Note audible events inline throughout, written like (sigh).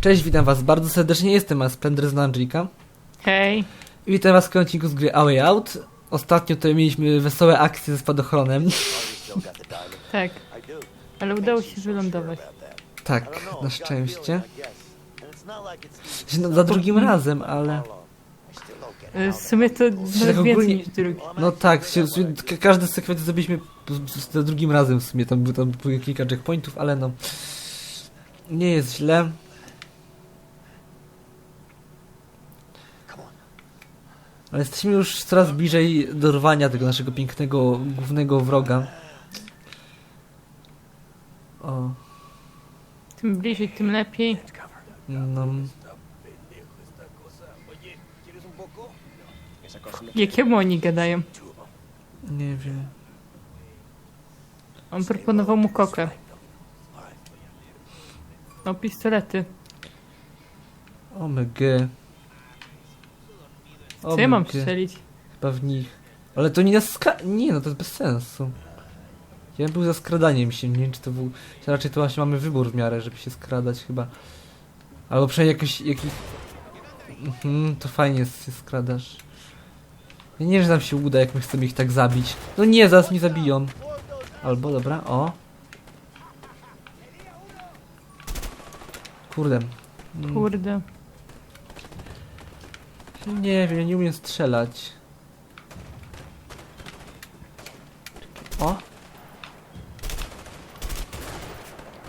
Cześć, witam was bardzo serdecznie, jestem Splendor z Angelika Hej. i witam was w odcinku z gry A Way Out. Ostatnio tutaj mieliśmy wesołe akcje ze spadochronem. Tak. Ale udało się wylądować. tak, na szczęście. No, za drugim razem, ale... Y, W sumie to tak ogólnie- więcej niż drugi. No tak, się, ka- każde z sekwencji zrobiliśmy za drugim razem w sumie, tam, tam było kilka checkpointów, ale no... Nie jest źle. Ale jesteśmy już coraz bliżej dorwania tego naszego pięknego, głównego wroga. O, Tym bliżej, tym lepiej. no... Jakiemu oni gadają? Nie wiem. On proponował mu kokę. O, pistolety. Co ja mam OMG. strzelić? Chyba w nich. Ale to nie na ska... Nie no, to jest bez sensu. Ja był za skradaniem się, nie wiem czy to był... Czy raczej to właśnie mamy wybór w miarę, żeby się skradać chyba. Albo przynajmniej jakoś... jakiś... Mhm, to fajnie jest, się skradasz. Ja nie wiem, że nam się uda, jak my chcemy ich tak zabić. No nie, zaraz mnie zabiją. Albo, dobra, o. Kurde. Mm, Kurde. Nie wiem, ja nie umiem strzelać. O!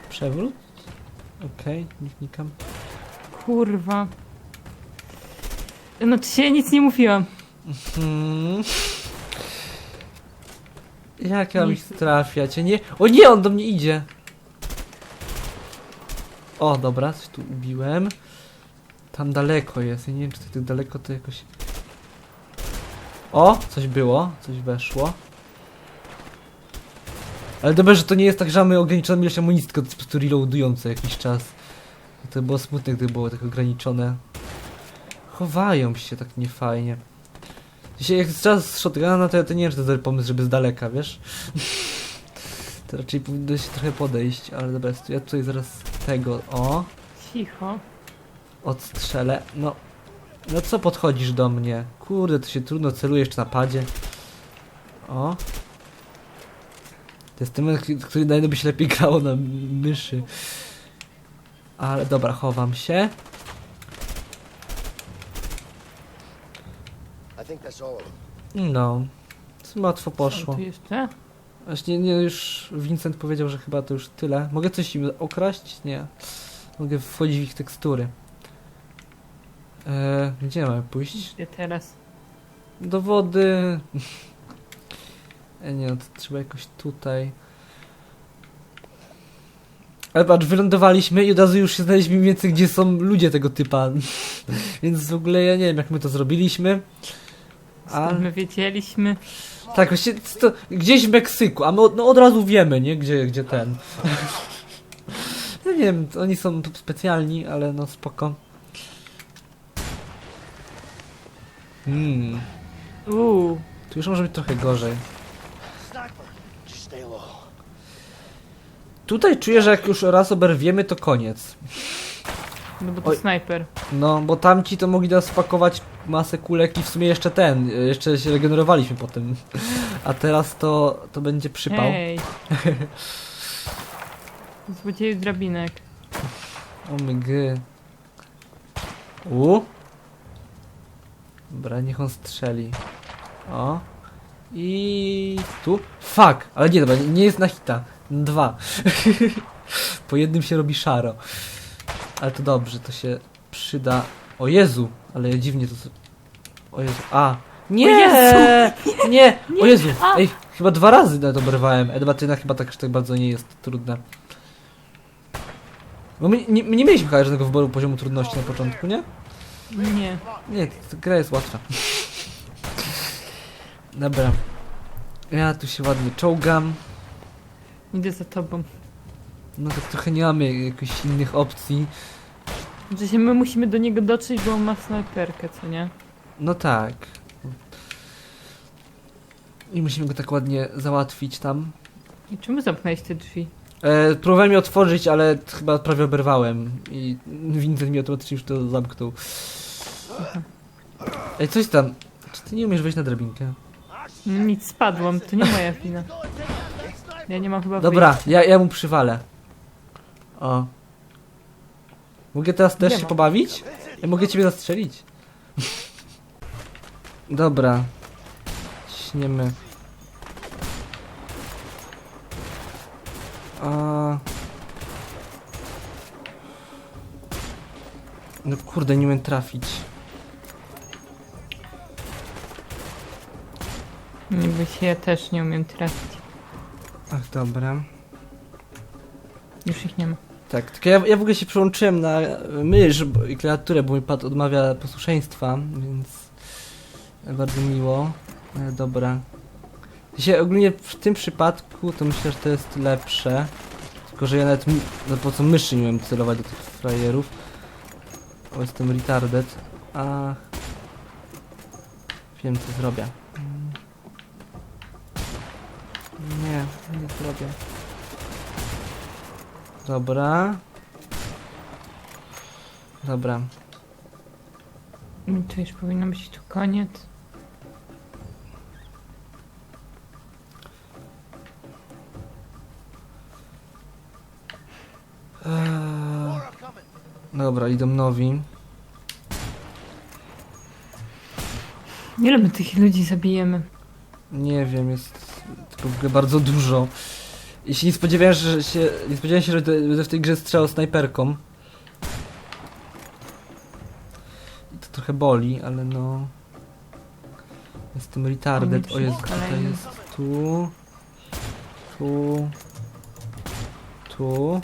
Przewrót? Okej, okay, nikam. Kurwa. No dzisiaj nic nie mówiłam. Hmm. Jak ja mam ich trafiać? Ja nie... O nie, on do mnie idzie! O, dobra, coś tu ubiłem. Tam daleko jest, ja nie wiem czy to tak daleko to jakoś... O, coś było, coś weszło. Ale dobrze, że to nie jest tak, że mamy ograniczoną ilość amunicji, tylko to jest po prostu reloadują co jakiś czas. To było smutne, gdyby było tak ograniczone. Chowają się tak niefajnie. Dzisiaj jak jest czas shotguna, to ja to nie wiem, czy to dobry pomysł, żeby z daleka, wiesz? (laughs) to raczej powinno się trochę podejść, ale dobra, ja tutaj zaraz tego, o, Cicho. Odstrzelę. No, no co podchodzisz do mnie? Kurde, to się trudno celuje jeszcze na padzie. O. To jest ten który najlepiej by się lepiej grało na myszy. Ale dobra, chowam się. No. Łatwo poszło. jeszcze? Właśnie nie, już Vincent powiedział, że chyba to już tyle. Mogę coś im okraść? Nie. Mogę wchodzić w ich tekstury. Eee, gdzie mamy pójść? Gdzie teraz? Do wody. (laughs) E, nie, no to trzeba jakoś tutaj. Ale patrz, wylądowaliśmy i od razu już się znaleźliśmy mniej więcej, gdzie są ludzie tego typa. (laughs) Więc w ogóle ja nie wiem, jak my to zrobiliśmy. A... My wiedzieliśmy? Tak, właśnie to, gdzieś w Meksyku, a my od, no od razu wiemy, nie? Gdzie, gdzie ten. (laughs) Ja nie wiem, oni są tu specjalni, ale no spoko. Hmm, Uuu. tu już może być trochę gorzej. Tutaj czuję, że jak już raz oberwiemy, to koniec. No bo to Oj. snajper. No, bo tamci to mogli nas spakować masę kulek i w sumie jeszcze ten, y, jeszcze się regenerowaliśmy potem. A teraz to, to będzie przypał. Hej. Złodzieju drabinek. O mg. U. Dobra, niech on strzeli. O. I tu. Fuck! Ale nie, dobra, nie jest na hita. Dwa. (laughs) po jednym się robi szaro. Ale to dobrze, to się przyda. O Jezu! Ale dziwnie to... O Jezu. A! Nie! Jezu! (laughs) Nie! O Jezu! Ej, chyba dwa razy nawet oberwałem. Edwatyna chyba tak, tak bardzo nie jest trudne. Bo my nie, my nie mieliśmy chyba żadnego wyboru poziomu trudności na początku, nie? Nie. Nie, gra jest łatwa. Dobra. Ja tu się ładnie czołgam. Idę za tobą. No tak trochę nie mamy jakichś innych opcji. Że się my musimy do niego dotrzeć, bo on ma snajperkę, co nie? No tak. I musimy go tak ładnie załatwić tam. I czemu zamknąłeś te drzwi? E, próbowałem je otworzyć, ale chyba prawie oberwałem. I Vincent mi automatycznie już to zamknął. Ej, coś tam. Czy ty nie umiesz wejść na drabinkę? Nic, spadłam, to nie moja wina. Ja nie mam chyba Dobra, wyjścia. ja, ja mu przywalę. O. Mogę teraz też Nie się ma. pobawić? Ja mogę ciebie zastrzelić. Dobra. Śniemy. A... No kurde, nie umiem trafić. Niby się ja też nie umiem trafić. Ach, dobra. Już ich nie ma. Tak, tylko ja, ja w ogóle się przełączyłem na mysz i klawiaturę, bo mój pad odmawia posłuszeństwa, więc bardzo miło. E, dobra. Się ogólnie w tym przypadku to myślę, że to jest lepsze. Tylko, że ja nawet no po co myszy nie umiem celować do tych frajerów. O, jestem retarded. A wiem co zrobię. Mm. Nie, nie zrobię. Dobra. Dobra. To już powinno być tu koniec. Dobra, idą nowi. Ile my tych ludzi zabijemy? Nie wiem, jest tego w ogóle bardzo dużo. I się nie spodziewałem, że się. Nie spodziewałem się, że te- będę w tej grze strzelał snajperką. I to trochę boli, ale no. Jestem retarded. O jest, tutaj jest tu. Tu. Tu.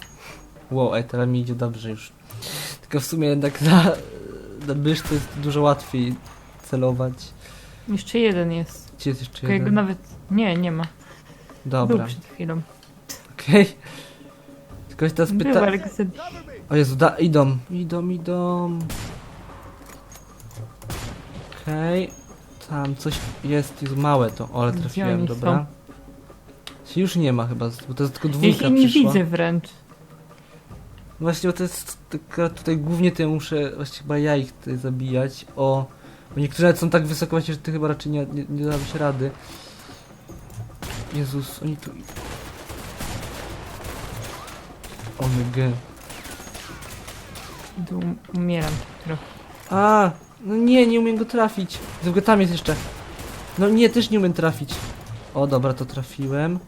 Wow, ej, teraz mi idzie dobrze już. Tylko w sumie jednak (laughs) na, na mysz to jest dużo łatwiej celować. Jeszcze jeden jest. Gdzie jest jeszcze Tylko jego jeden? nawet... Nie, nie ma. Był Dobra, przed chwilą. okej. Tylko się teraz Był, pyta... ale go zabi- O Jezu, da, idą, idą, idą. Okej. Tam coś jest, jest małe to. O, ale Gdzie trafiłem, oni dobra. Się już nie ma chyba, bo to jest tylko Ja ich dwójka nie przyszła. widzę wręcz. Właśnie, bo to jest taka, tutaj głównie to ja muszę, właśnie chyba ja ich tutaj zabijać. O, bo niektóre nawet są tak wysoko właśnie, że ty chyba raczej nie, nie, nie dałeś rady. Jezus, oni tu... Omega. Tu umieram trochę. A, no nie, nie umiem go trafić. Tylko tam jest jeszcze. No nie, też nie umiem trafić. O, dobra, to trafiłem.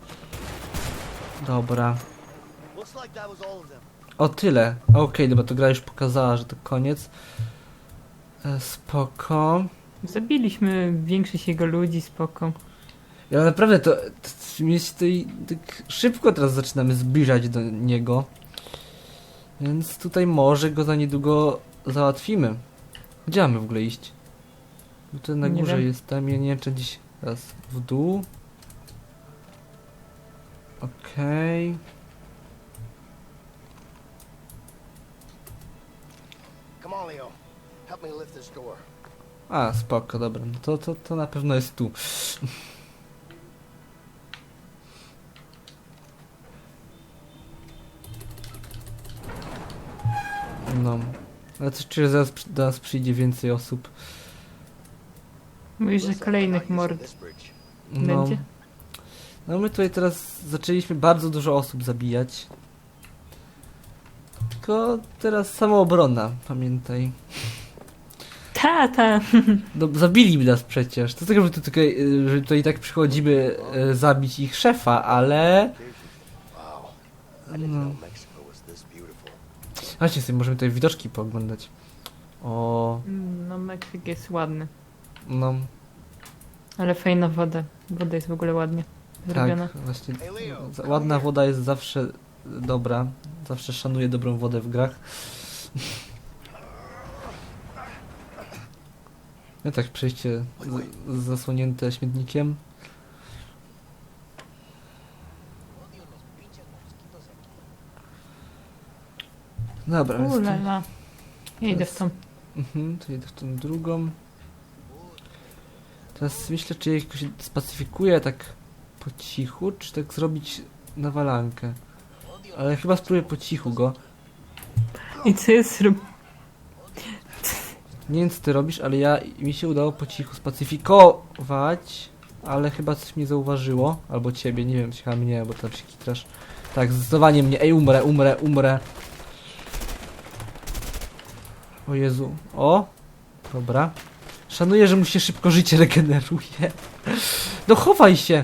Dobra. Looks like that was all of them. O, tyle. Okej, dobra, to gra już pokazała, że to koniec. E, spoko. Zabiliśmy większość jego ludzi, spoko. Ja naprawdę to, to mnie się tutaj tak szybko teraz zaczynamy zbliżać do niego. Więc tutaj może go za niedługo załatwimy. Gdzie mamy w ogóle iść? Bo to na Nie górze wiem. jestem, ja nie wiem czy gdzieś raz w dół. Okej. Come on, Leo. Help me lift this door. A, spoko, dobra. No to, to, to na pewno jest tu. No. Ale coś że zaraz przy- do nas przyjdzie więcej osób. Mówisz, że kolejnych mord. No. będzie. No my tutaj teraz zaczęliśmy bardzo dużo osób zabijać. Tylko teraz samoobrona, pamiętaj. Ta, ta. No, zabili nas przecież. To tego, że, tu tutaj, y, że tutaj tak przychodzimy y, zabić ich szefa, ale... No. Chodźcie sobie, możemy tutaj widoczki pooglądać. O, No, Meksyk jest ładny. no, Ale fajna woda. Woda jest w ogóle ładnie zrobiona. tak, właśnie. Ładna woda jest zawsze dobra. Zawsze szanuję dobrą wodę w grach. Ja tak, przejście zasłonięte śmietnikiem. Dobra, więc tu- Ulala. Ja idę w tą. Mhm, to jedę w tą drugą. Teraz myślę, czy je jakoś spacyfikuję tak po cichu, czy tak zrobić nawalankę. Ale chyba spróbuję po cichu go. I co jest rob... Nie wiem co ty robisz, ale ja mi się udało po cichu spacyfikować, ale chyba coś mnie zauważyło, albo ciebie, nie wiem, chyba mnie, bo tam się kitrasz. Tak, zdecydowanie mnie, ej umrę, umrę, umrę. O Jezu, o, dobra. Szanuję, że mu się szybko życie regeneruje. No chowaj się!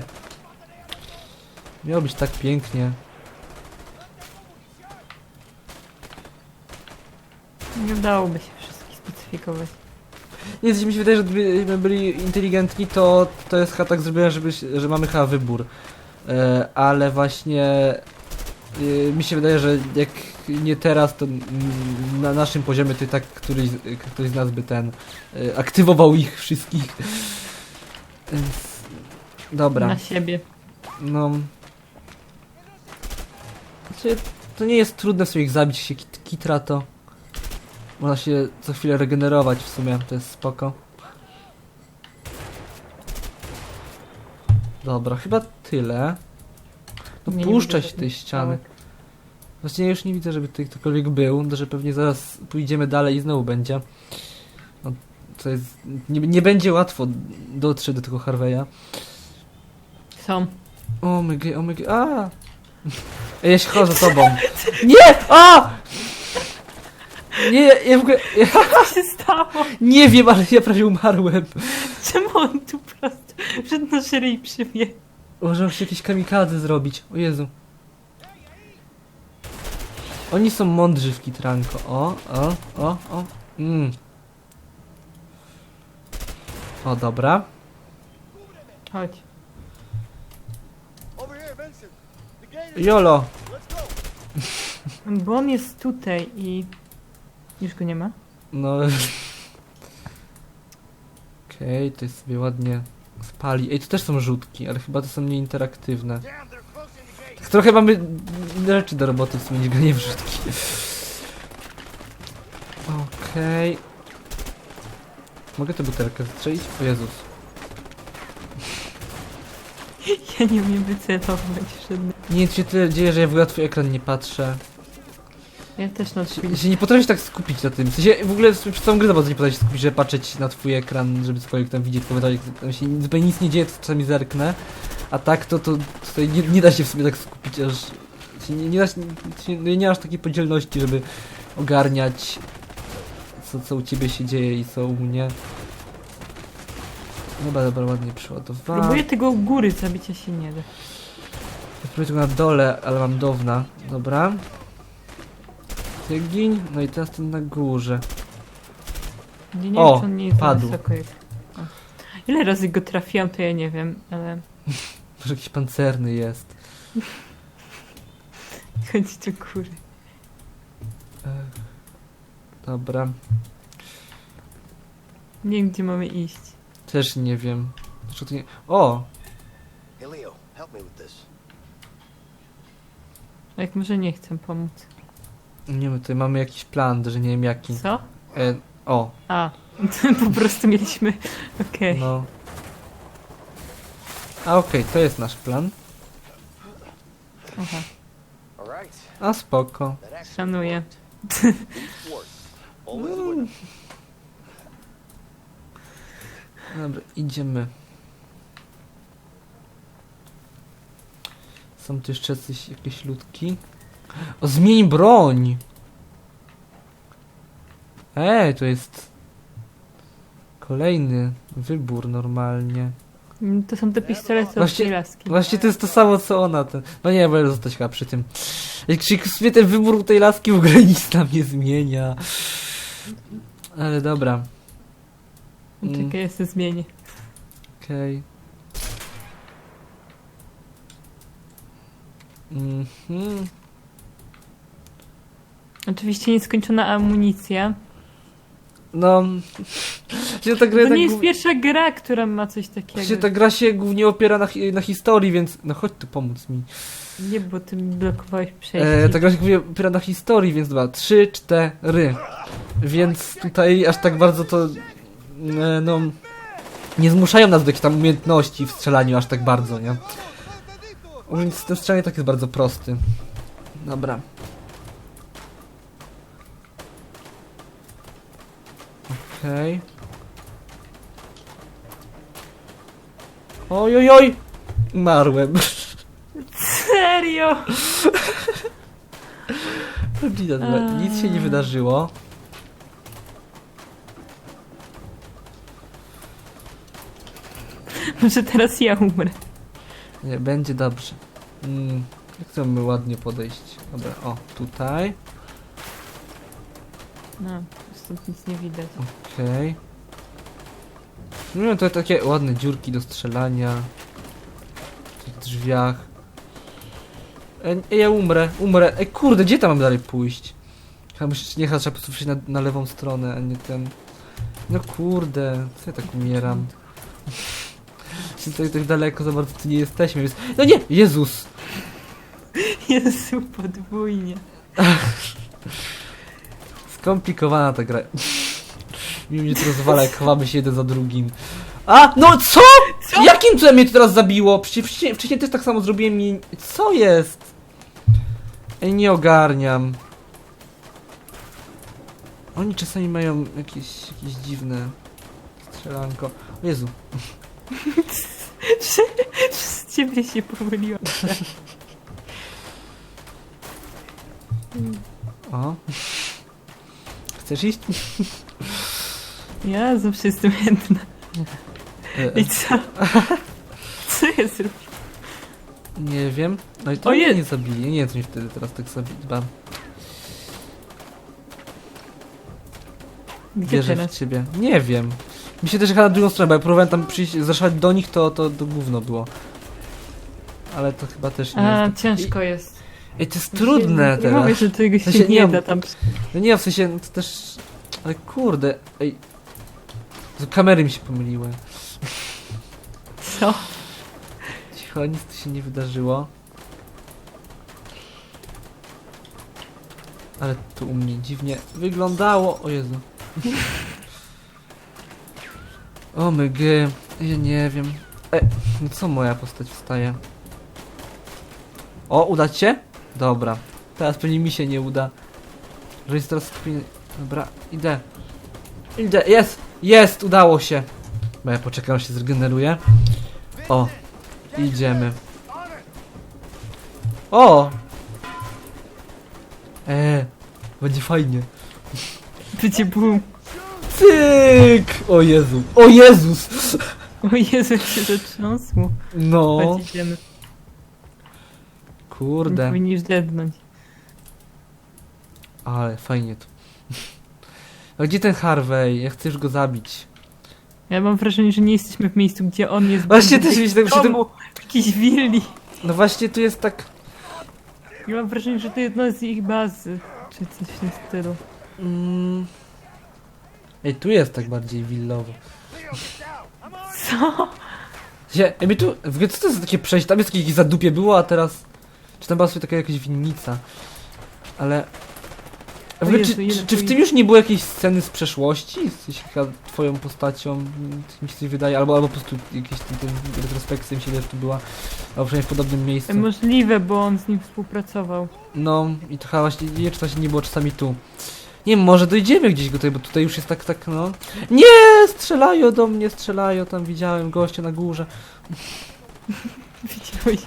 Miało być tak pięknie. Nie udałoby się wszystkich specyfikować. Nie, coś mi się wydaje, że gdybyśmy byli inteligentni, to to jest chyba tak zrobione, żeby, że mamy chyba wybór. E, ale właśnie e, mi się wydaje, że jak nie teraz, to mm, na naszym poziomie to i tak któryś, z- ktoś z nas by ten e, aktywował ich wszystkich. Więc, dobra, Na siebie. no. Znaczy, to nie jest trudne sobie ich zabić, się kit, kitra to. Można się co chwilę regenerować w sumie, to jest spoko. Dobra, chyba tyle. No Nie, puszczaj się tej ściany. strzałek. Właśnie ja już nie widzę, żeby tutaj ktokolwiek był, no, że pewnie zaraz pójdziemy dalej i znowu będzie. No, to jest... Nie, nie będzie łatwo dotrzeć do tego Harveya. Są. O my o my g, a! (laughs) Ej, Ja się chodzę za tobą. (laughs) Nie! A! Nie, ja w ogóle... Ja (laughs) Co się stało? nie wiem, ale ja prawie umarłem. Czemu on tu prosto przed nasz ryj przywie? Może się jakieś kamikadze zrobić. O Jezu. Oni są mądrzy w kitranko. O, o, o, o. Mm. O, dobra. Chodź. Over here, Vincent. The gate Jolo. Bo on jest tutaj i... Już go nie ma? No. (laughs) Okej, to jest sobie ładnie spali. Ej, to też są rzutki, ale chyba to są nieinteraktywne. Tak trochę mamy rzeczy do roboty w sumie, nie granie w rzutki. Okej. Mogę tę butelkę strzelić? O Jezus. (laughs) Ja nie umiem wycelować żadnych. Nie, się tyle dzieje, że ja w ogóle twój ekran nie patrzę. Ja też na. Ja się nie potrafię tak skupić na tym. W sensie w ogóle przez całą grę bardzo nie potrafię się skupić, żeby patrzeć na twój ekran, żeby cokolwiek tam widzieć, komentarze, jak tam się zupełnie nic nie dzieje, to czasami zerknę. A tak to, to tutaj nie, nie da się w sobie tak skupić, aż się nie, nie da się, się, no nie masz takiej podzielności, żeby ogarniać co, co u ciebie się dzieje i co u mnie. Dobra, dobra, ładnie przeładowałem. Próbuję tego u góry zabić, a się nie da. Ja próbuję tego na dole, ale mam downa. Dobra. Ty gin, no i teraz ten na górze. Nie, nie O, wiem, czy on nie jest padł. wysoko jak... O. Ile razy go trafiłam, to ja nie wiem, ale... (laughs) Może jakiś pancerny jest. (laughs) Chodź do góry. Dobra. Nie wiem, gdzie mamy iść. Też nie wiem. To nie... O! Hey, Leo, help me with this. Jak może nie chcę pomóc. Nie wiem, tutaj mamy jakiś plan, że nie wiem jaki. Co? E, o, A, (laughs) po prostu mieliśmy... Okej. no. A okej, to jest nasz plan. Aha. A spoko. Szanuję. (laughs) Dobra, idziemy. Są tu jeszcze jakieś ludki. O, zmień broń! Ej, to jest... Kolejny wybór normalnie. Mm, To są te pistolety od Właśnie- tej laski. Właśnie to jest to samo co ona. Ten... No nie, wolę zostać chyba przy tym. Jak się w sumie ten wybór tej laski w ogóle nic nam nie zmienia. Ale dobra. Mm. Czekaj, ja sobie zmienię. Okej. Mhm. Oczywiście nieskończona amunicja. No. Się ta gra To nie jest głó- pierwsza gra, która ma coś takiego. się ta gra się głównie opiera na, hi- na historii, więc. No chodź tu pomóc mi. Nie, bo ty mi blokowałeś przejście. E, ta gra się głównie opiera na historii, więc dwa, trzy, cztery. Więc tutaj aż tak bardzo to. E, no. Nie zmuszają nas do jakichś tam umiejętności w strzelaniu aż tak bardzo, nie? Więc ten strzelanie tak jest bardzo prosty. Dobra. Okej. Oj, oj, oj! Umarłem. Serio? Nic się nie wydarzyło. Może teraz ja umrę. Nie, będzie dobrze. Mm, jak chcemy ładnie podejść? Dobra, o, tutaj. No, stąd nic nie widać. Okej. No to takie ładne dziurki do strzelania. W tych drzwiach. E, e, ja umrę, umrę. Ej, kurde, gdzie tam mam dalej pójść? Chyba myślę, nie, chyba trzeba po prostu przejść na, na lewą stronę, a nie ten... No kurde, co ja tak umieram? (laughs) Tutaj tak daleko za bardzo tu nie jesteśmy, więc... No nie! Jezus! (laughs) Jezu, podwójnie. (laughs) Skomplikowana ta gra. (laughs) Mi mnie to rozwala, jak chowamy się jeden za drugim. A! No co?! Co? Jakim cudem mnie to teraz zabiło? Przecież wcześniej, wcześniej też tak samo zrobiłem i... Co jest? Ej, nie ogarniam. Oni czasami mają jakieś, jakieś dziwne strzelanko. O Jezu. Z (laughs) ciebie się pomyliłam. (laughs) O. Chcesz iść? (laughs) Ja zawsze jestem chętna. E, I co? (laughs) Co ja zrobię? nie wiem. No i to mnie nie zabije. Nie co mnie wtedy teraz tak zabije. Gdzie Wierzę w teraz? ciebie. Nie wiem. Mi się też jechała na drugą stronę, bo jak próbowałem tam przyjść, zaszłać do nich, to, to, to gówno było. Ale to chyba też nie A, jest. ciężko jest. Ej, to jest trudne Nie mówię, teraz. że tego W się nie nie da tam. No nie, w sensie, no to też... Ale kurde, ej... To kamery mi się pomyliły. Co? Cicho, nic tu się nie wydarzyło. Ale tu u mnie dziwnie wyglądało. O Jezu. O my gy. Ja nie wiem. E, no co moja postać wstaje? O, uda ci się? Dobra. Teraz pewnie mi się nie uda. Że jest teraz skupienie... Dobra, idę. Idę, jest! Jest! Udało się! Bo ja poczekam, się zregeneruje. O, idziemy. O! Eee, będzie fajnie. (laughs) Będzie bum. Cyk! O Jezu, o Jezus! O Jezu, jak się zatrząsło. No, Chodź, idziemy. Kurde, Powinniś dednąć. ale fajnie tu. A gdzie ten Harvey? Ja chcę już go zabić. Ja mam wrażenie, że nie jesteśmy w miejscu, gdzie on jest. Właśnie też mi się tak przy tym... domu, w jakiejś willi. No właśnie tu jest tak... Ja mam wrażenie, że to jedna z ich bazy. Czy coś w tym stylu. Mm... Ej, tu jest tak bardziej willowo. Co? Ja, ej, mi tu... W ogóle co to jest za takie przejście? Tam jest jakieś zadupie było, a teraz... Czy tam była sobie taka jakaś winnica? Ale... W ogóle, Jezu, czy, ile czy, czy w tym już nie było jakiejś sceny z przeszłości? Coś chyba twoją postacią, mi się coś wydaje, albo, albo po prostu jakieś ten, ten retrospekcja mi się wydaje, że tu była, albo przynajmniej w podobnym miejscu. Możliwe, bo on z nim współpracował. No i to chyba właśnie, nie wiem, czy to się nie było czasami tu. Nie wiem, może dojdziemy gdzieś tej, bo tutaj już jest tak, tak, no. Nie! Strzelają do mnie, strzelają, tam widziałem gościa na górze. (laughs) Widziałeś?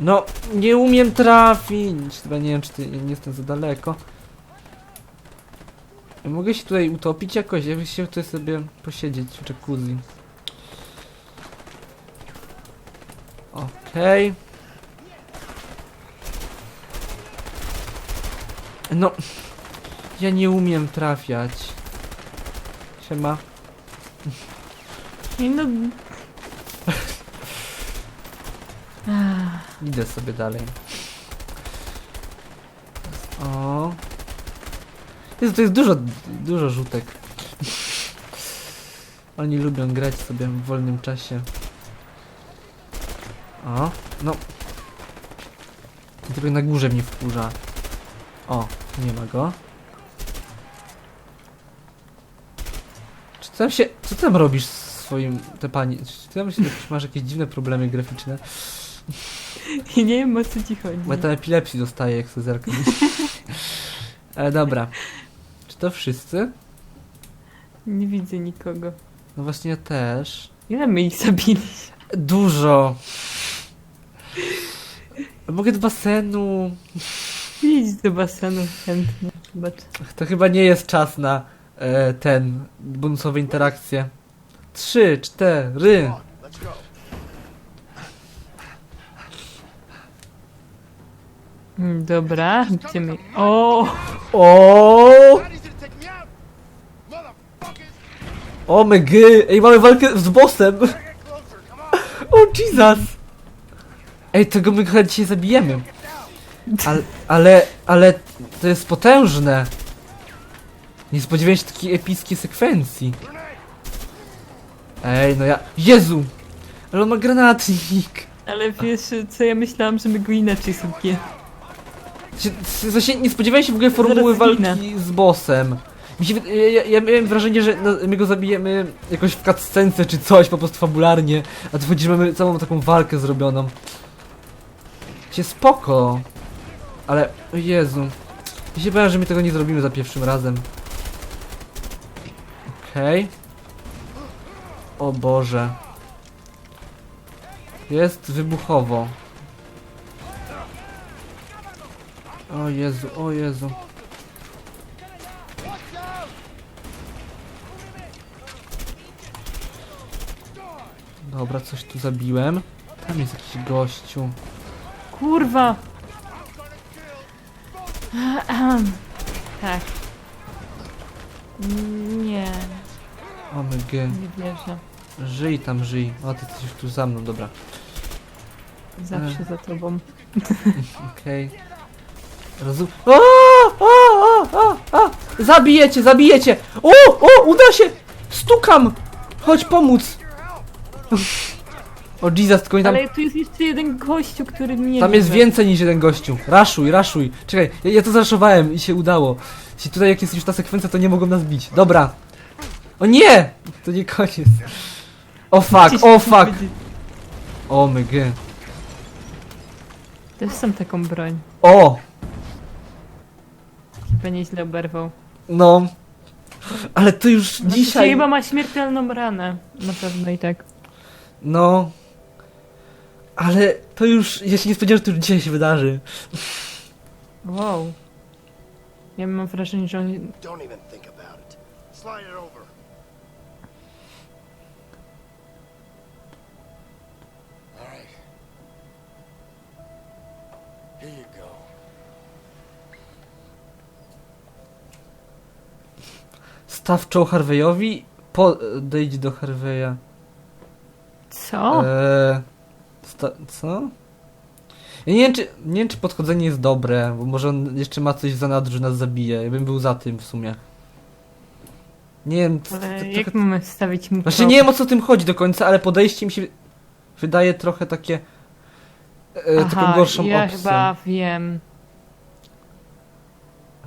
No, nie umiem trafić. Chyba nie wiem, czy ty, nie jestem za daleko. Mogę się tutaj utopić jakoś? Ja bym chciał tutaj sobie posiedzieć w jacuzzi. Okej. No, ja nie umiem trafiać. Siema. I no... Ach, Idę sobie dalej. O. Jest, to jest dużo, dużo rzutek. (laughs) Oni lubią grać sobie w wolnym czasie. O, no. Tylko na górze mnie wkurza. O, nie ma go. Czy tam się, co tam robisz swoim, te panie, czy tam się, masz jakieś dziwne problemy graficzne? (laughs) I nie wiem o co ci chodzi. Bo ja tam epilepsji dostaję, jak sobie zerknę. (laughs) Ale dobra. Czy to wszyscy? Nie widzę nikogo. No właśnie ja też. Ile my ich zabili? Dużo. Mogę do basenu. Idź do basenu chętnie. Zobacz. To chyba nie jest czas na e, ten bonusowe interakcje. Trzy, cztery. Let's go. Dobra, gdzie my... O! O, o my gy. Ej, mamy walkę z bossem. O Jesus. Ej, tego my chyba dzisiaj zabijemy. Ale, ale, ale to jest potężne. Nie spodziewałem się takiej epickiej sekwencji. Ej, no ja... Jezu! Ale on ma granatnik. Ale wiesz, co ja myślałam, że my go inaczej sobie... Się- Właśnie nie spodziewałem się w ogóle formuły walki z bossem. Mi się, wyda- ja, ja, miałem wrażenie, że no, my go zabijemy jakoś w cutscence czy coś, po prostu fabularnie, a tu chodzi, że mamy całą taką walkę zrobioną. Się spoko. Ale, o Jezu. Ja się bałem, że my tego nie zrobimy za pierwszym razem. Okej. O Boże. Jest wybuchowo. O Jezu, o Jezu. Dobra, coś tu zabiłem. Tam jest jakiś gościu. Kurwa! Tak. Nie, Omg. nie wierzę. Żyj tam, żyj. O, ty jesteś tu za mną, dobra. Zawsze za tobą. (laughs) Okej. Rozum... O, o, o, o, o! Zabijecie, zabijecie! O, o, uda się! Stukam! Chodź pomóc! O Jesus, tylko oni tam... Ale tu jest jeszcze jeden gościu, który mnie... Tam jest więcej niż jeden gościu. Raszuj, raszuj. Czekaj, ja, ja to zraszowałem i się udało. Jeśli tutaj jak jest już ta sekwencja, to nie mogą nas bić. Dobra. O nie! To nie koniec. O fuck, o fuck! O my g. Też sam taką broń. O! Chyba nieźle oberwał. No. Ale to już Znaczy, dzisiaj... chyba ma śmiertelną ranę. Na pewno i tak. No. Ale to już... Ja się nie spodziewałem, że to już dzisiaj się wydarzy. Wow. Ja mam wrażenie, że on... Don't even think about it. Slide it over. Staw czoł Harveyowi, podejdź do Harveya. Co? Eee, sta- co? Ja nie wiem, czy, nie wiem, czy podchodzenie jest dobre, bo może on jeszcze ma coś w zanadrzu, że nas zabije. Ja bym był za tym w sumie. Nie wiem, c- Ale to, jak trochę... mamy stawić mu Właśnie nie wiem o co tym chodzi do końca, ale podejście mi się wydaje trochę takie... E, taką gorszą ja opcją. chyba wiem.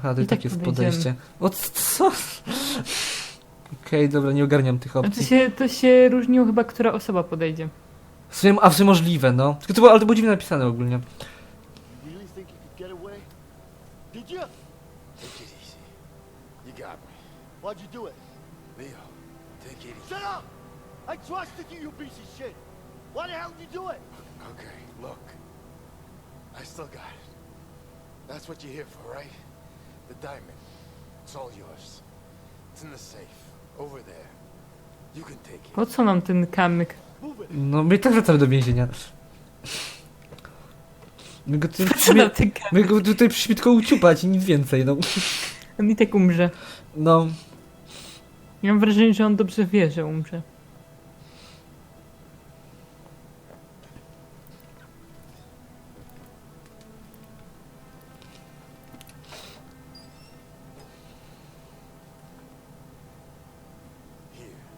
To i i tak tak jest podejście. O co? Okej, dobra, nie ogarniam tych No to opcji. się, to się różniło chyba, która osoba podejdzie. W sumie, a w sumie możliwe, no. Tylko to było, ale to było dziwnie napisane ogólnie. Okay. I still got it. That's what you're here for, right? The diamond. It's all yours. It's in the safe. Over there. You can take it. Po co nam ten kamyk? No, my tak wracamy do więzienia. My go, co my, nam ten kamyk? my go tutaj przyszliśmy tylko uciupać i nic więcej, no. On i tak umrze. No, Ja mam wrażenie, że on dobrze wie, że umrze.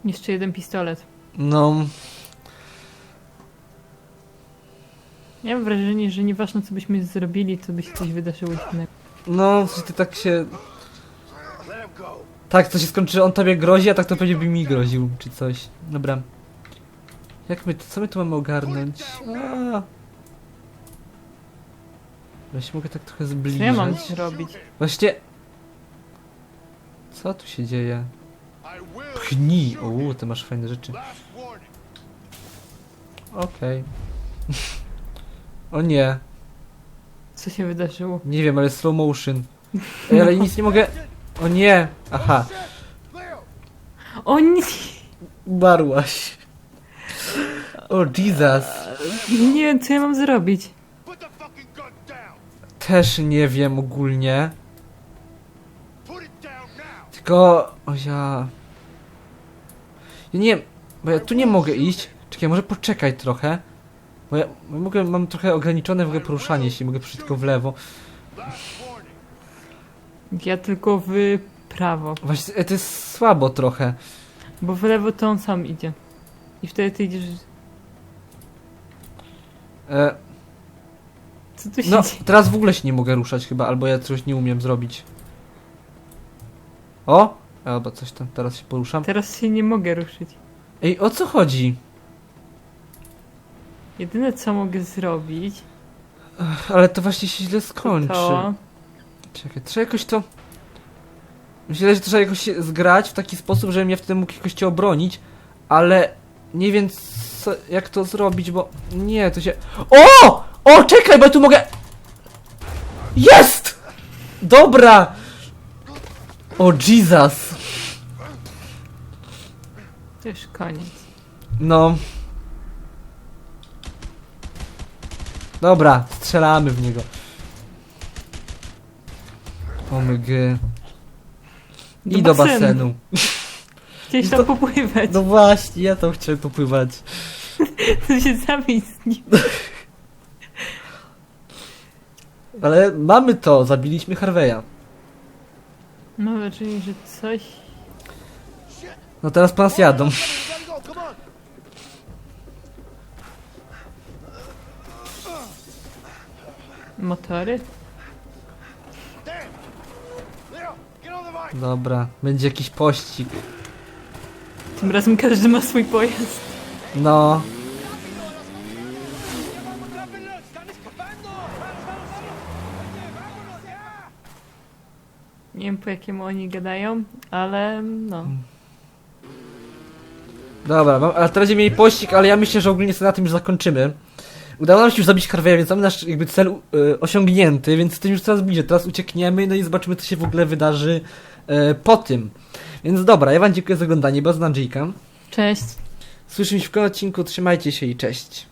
Jeszcze jeden pistolet. no. Ja mam wrażenie, że nieważne co byśmy zrobili, to by się coś wydarzyło innego. No, ty tak się... Tak, to się skończy, że on tobie grozi, a tak to pewnie by mi groził, czy coś. Dobra. Jak my, co my tu mamy ogarnąć? A, Ja się mogę tak trochę Co zbliżyć. ja mam zrobić? Właśnie... Co tu się dzieje? Pchnij! O, ty masz fajne rzeczy. Okej. O nie. Co się wydarzyło? Nie wiem, ale slow motion. Ej, ale nic nie mogę... O nie! Aha. O nie! Umarłaś. O Jesus. Nie wiem, co ja mam zrobić. Też nie wiem ogólnie. Tylko... O ja... Ja nie... Bo ja tu nie mogę iść. Czekaj, może poczekaj trochę. Bo ja mogę, mam trochę ograniczone w ogóle poruszanie się. Mogę przyjść tylko w lewo. Ja tylko w prawo. Właśnie, e, to jest słabo trochę. Bo w lewo to on sam idzie. I wtedy ty idziesz... E, Co tu się no, dzieje? teraz w ogóle się nie mogę ruszać chyba, albo ja coś nie umiem zrobić. O! Albo coś tam, teraz się poruszam. Teraz się nie mogę ruszyć. Ej, o co chodzi? Jedyne co mogę zrobić Ale to właśnie się źle to skończy. to... Czekaj, trzeba jakoś to... Myślę, że trzeba jakoś się zgrać w taki sposób, żebym ja wtedy mógł jakoś cię obronić, ale nie wiem co, jak to zrobić, bo... Nie, to się... O! O, czekaj, bo ja tu mogę... Jest! Dobra! O, Jesus! Już koniec. No. Dobra, strzelamy w niego. Omg. I do basenu. Chciałeś To- tam popływać. No właśnie, ja tam chciałem popływać. (laughs) To się zamień z nim. Ale mamy to, zabiliśmy Harveya. Mam wrażenie, że coś... No teraz po nas jadą. Motory? Dobra, będzie jakiś pościg. Tym razem każdy ma swój pojazd. No. Nie wiem po jakiemu oni gadają, ale no. Dobra, mam, ale teraz będziemy mieli pościg, ale ja myślę, że ogólnie sobie na tym już zakończymy. Udało nam się już zabić Harveya, więc mamy nasz jakby cel y, osiągnięty, więc jesteśmy już coraz bliżej. Teraz uciekniemy, no i zobaczymy, co się w ogóle wydarzy y, po tym. Więc dobra, ja wam dziękuję za oglądanie, bez Andrzejka. Cześć. Słyszymy się w kolejnym odcinku, trzymajcie się i cześć.